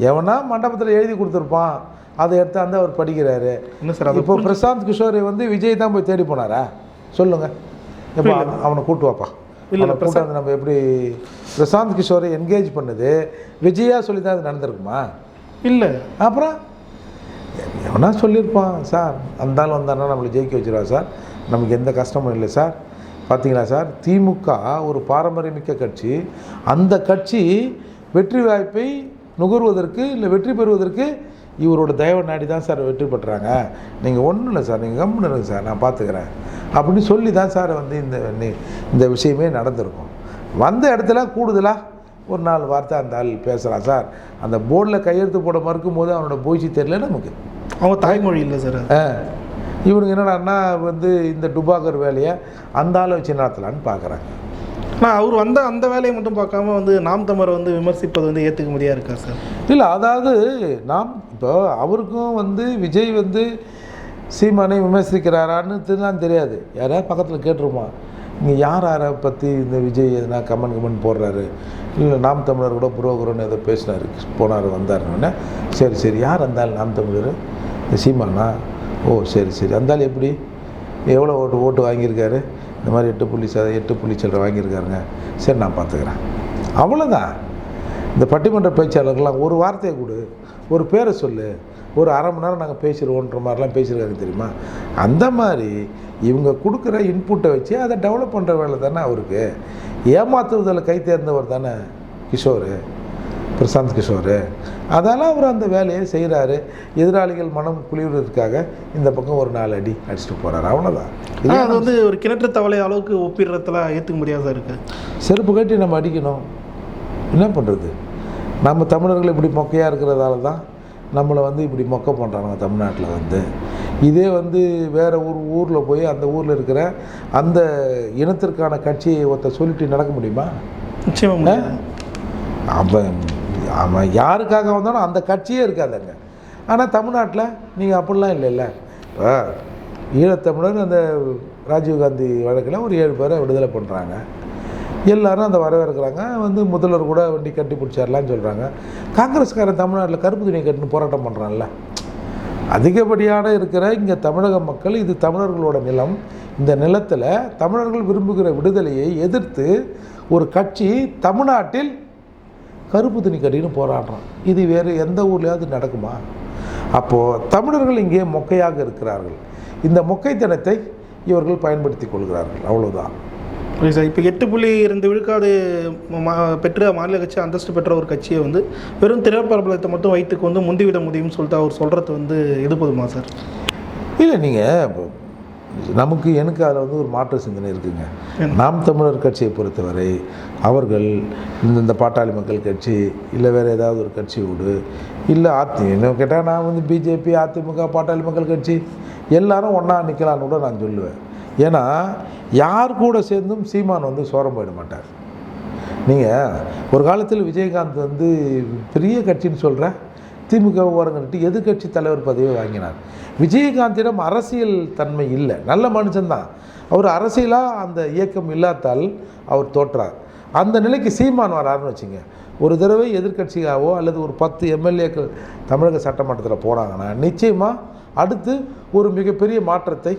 எவனா மண்டபத்தில் எழுதி கொடுத்துருப்பான் அதை எடுத்து வந்து அவர் படிக்கிறாரு. என்ன சார் இப்போ பிரசாந்த் கிஷோரை வந்து விஜய் தான் போய் தேடி போனாரா? சொல்லுங்க. இப்போ அவனை- கூட்டு வாப்பா. இல்ல, கூட்டாந்து நம்ம எப்படி பிரசாந்த் கிஷோரை என்கேஜ் பண்ணுது விஜயா சொல்லி தான் அது நடந்திருக்குமா? இல்லை. அப்புறம்? எவனா சொல்லியிருப்பான் சார் அந்த ஆள் வந்தாருன்னா நம்மளை ஜெயிக்க வச்சுருவா சார். நமக்கு எந்த கஷ்டமும் இல்லை சார். பார்த்தீங்களா சார்? திமுக ஒரு பாரம்பரியமிக்க கட்சி. அந்த கட்சி வெற்றி வாய்ப்பை நுகர்வதற்கு இல்லை வெற்றி பெறுவதற்கு இவரோட தயவு நாடி தான் சார் வெற்றி பெற்றாங்க. நீங்கள் ஒன்றும் இல்லை சார். நீங்கள் கம்முன்னு இருங்க சார். நான் பார்த்துக்கிறேன் அப்படின்னு சொல்லி தான் சார் வந்து இந்த இந்த விஷயமே நடந்திருக்கும். வந்த இடத்துல கூடுதலாக ஒரு நாலு வார்த்தை அந்த ஆள் பேசுகிறான் சார் அந்த போர்டில் கையெழுத்து போட மறுக்கும் போது அவனோட போய்ச்சி தெரியல நமக்கு? அவங்க தாய்மொழி இல்லை சார். ஆ. இவனுங்க என்னடான்னா வந்து இந்த டுபாக்கர் வேலையை அந்த ஆளை வச்சு நடத்தலான்னு பார்க்குறாங்க. ஆனால் அவர் வந்த அந்த வேலையை மட்டும் பார்க்காம வந்து நாம் தமிழரை வந்து விமர்சிப்பது வந்து ஏற்றுக்க முடியாது இருக்கா சார்? இல்லை அதாவது நாம் இப்போ அவருக்கும் வந்து விஜய் வந்து சீமானை விமர்சிக்கிறாரான்னு தான் தெரியாது. யாராவது பக்கத்தில் கேட்டுருமா இங்கே யார் யாரை பற்றி இந்த விஜய் எதுனா கமெண்ட் கமெண்ட் போடுறாரு? இல்லை நாம் தமிழர் கூட புரோகரன்னு ஏதோ பேசினார் போனார் வந்தாருன்னு. சரி சரி. யார் இருந்தாலும் நாம் தமிழர்? இந்த சீமானா? ஓ சரி சரி. அந்தாலும் எப்படி? எவ்வளோ ஓட்டு ஓட்டு வாங்கியிருக்காரு? இந்த மாதிரி எட்டு புள்ளி ச எட்டு புள்ளி சில்லரை வாங்கியிருக்காருங்க. சரி நான் பார்த்துக்கிறேன். அவ்வளோதான் இந்த பட்டிமன்ற பேச்சாளர்கள்லாம் ஒரு வார்த்தையை கொடு. ஒரு பேரை சொல்லு. ஒரு அரை மணி நேரம் நாங்கள் பேசிடுவோன்ற மாதிரிலாம் பேசியிருக்காரு தெரியுமா? அந்த மாதிரி இவங்க கொடுக்குற இன்புட்டை வச்சு அதை டெவலப் பண்ணுற வேலை தானே அவருக்கு. ஏமாத்துவதில் கை தேர்ந்தவர் தானே கிஷோர் பிரசாந்த் கிஷோர். அதால் அவர் அந்த வேலையை செய்கிறாரு எதிராளிகள் மனம் குளிர்வதற்காக இந்த பக்கம் ஒரு நாலு அடி அடிச்சுட்டு போகிறாரு அவ்வளோதான் அது வந்து ஒரு கிணற்று தவளை அளவுக்கு ஒப்பிடுறதுல ஏற்றுக்க முடியாது சார் இருக்கு. செருப்பு கட்டி நம்ம அடிக்கணும். என்ன பண்ணுறது நம்ம தமிழர்கள் இப்படி மொக்கையாக இருக்கிறதால தான் நம்மளை வந்து இப்படி மொக்க பண்ணுறாங்க தமிழ்நாட்டில் வந்து. இதே வந்து வேறு ஊர் ஊரில் போய் அந்த ஊரில் இருக்கிற அந்த இனத்திற்கான கட்சியை ஒருத்த சொல்லிட்டு நடக்க முடியுமா? நிச்சயமா முடியாது. அவன் அவன் யாருக்காக வந்தாலும் அந்த கட்சியே இருக்காதுங்க. ஆனால் தமிழ்நாட்டில் நீங்கள் அப்படிலாம் இல்லைல்ல. இப்போ ஈழத்தமிழர் அந்த ராஜீவ்காந்தி வழக்கில் ஒரு ஏழு பேரை விடுதலை பண்ணுறாங்க எல்லாரும் அந்த வரவேற்கிறாங்க. வந்து முதல்வர் கூட வண்டி கட்டி பிடிச்சாரலான்னு சொல்கிறாங்க காங்கிரஸ்காரன் தமிழ்நாட்டில் கருப்பு துணி கட்டுன்னு போராட்டம் பண்ணுறான்ல அதிகப்படியான இருக்கிற இங்கே தமிழக மக்கள் இது தமிழர்களோட நிலம். இந்த நிலத்தில் தமிழர்கள் விரும்புகிற விடுதலையை எதிர்த்து ஒரு கட்சி தமிழ்நாட்டில் கருப்பு துணி கட்டின்னு போராடுறான். இது வேறு எந்த ஊர்லேயாவது நடக்குமா? அப்போது தமிழர்கள் இங்கே மொக்கையாக இருக்கிறார்கள். இந்த மொக்கைத்தனத்தை இவர்கள் பயன்படுத்தி கொள்கிறார்கள். அவ்வளோதான் ஓகே சார் இப்போ எட்டு புள்ளி இரண்டு விழுக்காடு மா- பெற்ற மாநில கட்சி அந்தஸ்து பெற்ற ஒரு கட்சியை வந்து வெறும் திரைப்பரபலத்தை மட்டும் வைத்துக்கு வந்து முந்திவிட முடியும்னு சொல்லிட்டு அவர் சொல்கிறது வந்து எது போதுமா சார் இல்லை நீங்கள் நமக்கு எனக்கு அதில் வந்து ஒரு மாற்று சிந்தனை இருக்குங்க. நாம் தமிழர் கட்சியை பொறுத்தவரை அவர்கள் இந்த இந்த பாட்டாளி மக்கள் கட்சி இல்லை வேறு ஏதாவது ஒரு கட்சியோடு இல்லை அதி இன்னும் கேட்டால் நான் வந்து பிஜேபி அதிமுக பாட்டாளி மக்கள் கட்சி எல்லாரும் ஒன்றா நிற்கலான்னு கூட நான் சொல்லுவேன். ஏன்னா யார் கூட சேர்ந்தும் சீமான் வந்து சோரம் போயிட மாட்டார். நீங்கள் ஒரு காலத்தில் விஜயகாந்த் வந்து பெரிய கட்சின்னு சொல்கிற திமுக ஓரங்கட்டு எதிர்க்கட்சி தலைவர் பதவியை வாங்கினார்? விஜயகாந்திடம் அரசியல் தன்மை இல்லை. நல்ல மனுஷன்தான் அவர் அரசியலாக அந்த இயக்கம் இல்லாதால் அவர் தோற்றார். அந்த நிலைக்கு சீமான் வராருன்னு வச்சுங்க. ஒரு தடவை எதிர்கட்சியாகவோ அல்லது ஒரு பத்து எம்எல்ஏக்கள் தமிழக சட்டமன்றத்தில் போனாங்கன்னா நிச்சயமாக அடுத்து ஒரு மிகப்பெரிய மாற்றத்தை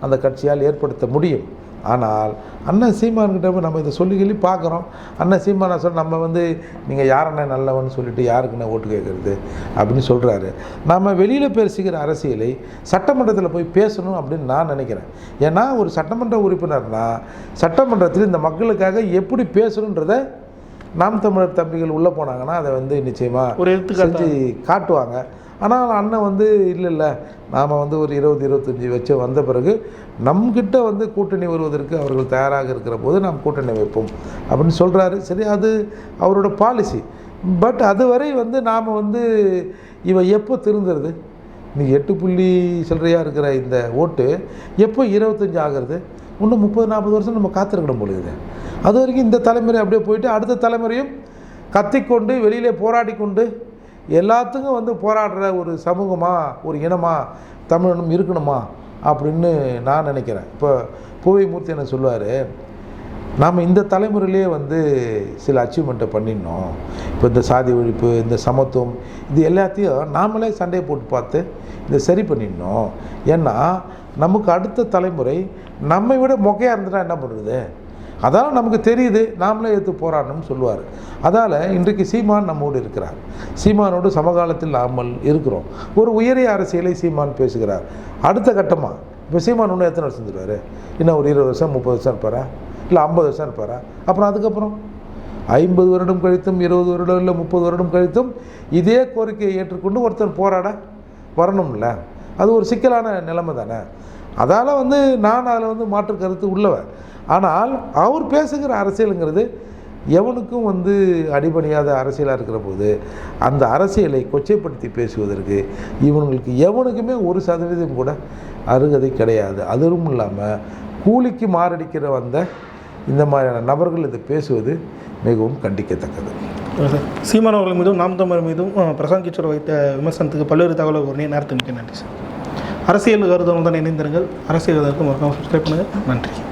அந்த கட்சியால் ஏற்படுத்த முடியும். ஆனால் அண்ணன் சீமான்கிட்ட போய் நம்ம இதை சொல்லி சொல்லி பார்க்குறோம். அண்ணன் சீமானை சொல் நம்ம வந்து நீங்கள் யாரண்ணே நல்லவன்னு சொல்லிட்டு யாருக்குண்ணே ஓட்டு கேட்குறது அப்படின்னு சொல்கிறாரு நம்ம வெளியில் பேசுகிற அரசியலை சட்டமன்றத்தில் போய் பேசணும் அப்படின்னு நான் நினைக்கிறேன். ஏன்னா ஒரு சட்டமன்ற உறுப்பினர்னா சட்டமன்றத்தில் இந்த மக்களுக்காக எப்படி பேசணுன்றதை நாம் தமிழர் தம்பிகள் உள்ளே போனாங்கன்னா அதை வந்து நிச்சயமாக ஒரு செஞ்சு காட்டுவாங்க. ஆனால் அண்ணன் வந்து இல்லை இல்லை நாம் வந்து ஒரு இருபது இருபத்தஞ்சி வச்சு வந்த பிறகு நம்மக்கிட்ட வந்து கூட்டணி வருவதற்கு அவர்கள் தயாராக இருக்கிற போது நாம் கூட்டணி வைப்போம். அப்படின்னு சொல்கிறாரு சரி அது அவரோட பாலிசி பட் அதுவரை வந்து நாம் வந்து இவன் எப்போ திருந்துறது? நீ எட்டு புள்ளி சில்லறையாக இருக்கிற இந்த ஓட்டு எப்போ இருபத்தஞ்சி ஆகிறது? இன்னும் முப்பது நாற்பது வருஷம் நம்ம காத்திருக்கணும் பொழுது அது வரைக்கும் இந்த தலைமுறை அப்படியே போயிட்டு அடுத்த தலைமுறையும் கத்திக்கொண்டு வெளியிலே போராடி கொண்டு எல்லாத்துக்கும் வந்து போராடுற ஒரு சமூகமாக ஒரு இனமாக தமிழனும் இருக்கணுமா அப்படின்னு நான் நினைக்கிறேன். இப்போ பூவை மூர்த்தி என்ன சொல்லுவார்? நாம் இந்த தலைமுறையிலே வந்து சில அச்சீவ்மெண்ட்டை பண்ணிடணும். இப்போ இந்த சாதி ஒழிப்பு இந்த சமத்துவம் இது எல்லாத்தையும் நாமளே சண்டையை போட்டு பார்த்து இதை சரி பண்ணிடணும். ஏன்னா நமக்கு அடுத்த தலைமுறை நம்மை விட மொக்கையாக இருந்துட்டால் என்ன பண்ணுறது அதான் நமக்கு தெரியுது நாமளே எடுத்து போராடணும்னு சொல்லுவார். அதால் இன்றைக்கு சீமான் நம்மோடு இருக்கிறார். சீமானோடு சமகாலத்தில் நாமல் இருக்கிறோம். ஒரு உயரிய அரசியலை சீமான் பேசுகிறார். அடுத்த கட்டமாக இப்போ சீமான் இன்னும் எத்தனை வருஷம் இருந்துருவார்? இன்னும் ஒரு இருபது வருஷம் முப்பது வருஷம் இருப்பாரா? இல்லை ஐம்பது வருஷம் இருப்பாரா? அப்புறம் அதுக்கப்புறம்? ஐம்பது வருடம் கழித்தும் இருபது வருடம் இல்லை முப்பது வருடம் கழித்தும் இதே கோரிக்கையை ஏற்றுக்கொண்டு ஒருத்தர் போராட வரணும்ல. அது ஒரு சிக்கலான நிலைமை தானே. அதால் வந்து நான் அதில் வந்து மாற்று கருத்து உள்ளவன். ஆனால் அவர் பேசுகிற அரசியலுங்கிறது எவனுக்கும் வந்து அடிபணியாத அரசியலாக இருக்கிற போது அந்த அரசியலை கொச்சைப்படுத்தி பேசுவதற்கு இவங்களுக்கு எவனுக்குமே ஒரு சதவீதம் கூட அருகதை கிடையாது. அதுவும் இல்லாமல் கூலிக்கு மாரடிக்கிற வந்த இந்த மாதிரியான நபர்கள் இதை பேசுவது மிகவும் கண்டிக்கத்தக்கது. சீமான் அவர்கள் மீதும் நாம் தமிழர் மீதும் பிரசாந்த் கிஷோர் வைத்த விமர்சனத்துக்கு பல்வேறு தகவல் ஒரு நேரத்துக்கு மிக்க நன்றி சார். அரசியல் கருத்து தான் இணைந்திருங்கள். அரசியல் கருத்து மறக்காமல் சப்ஸ்கிரைப் பண்ணுங்கள் நன்றி.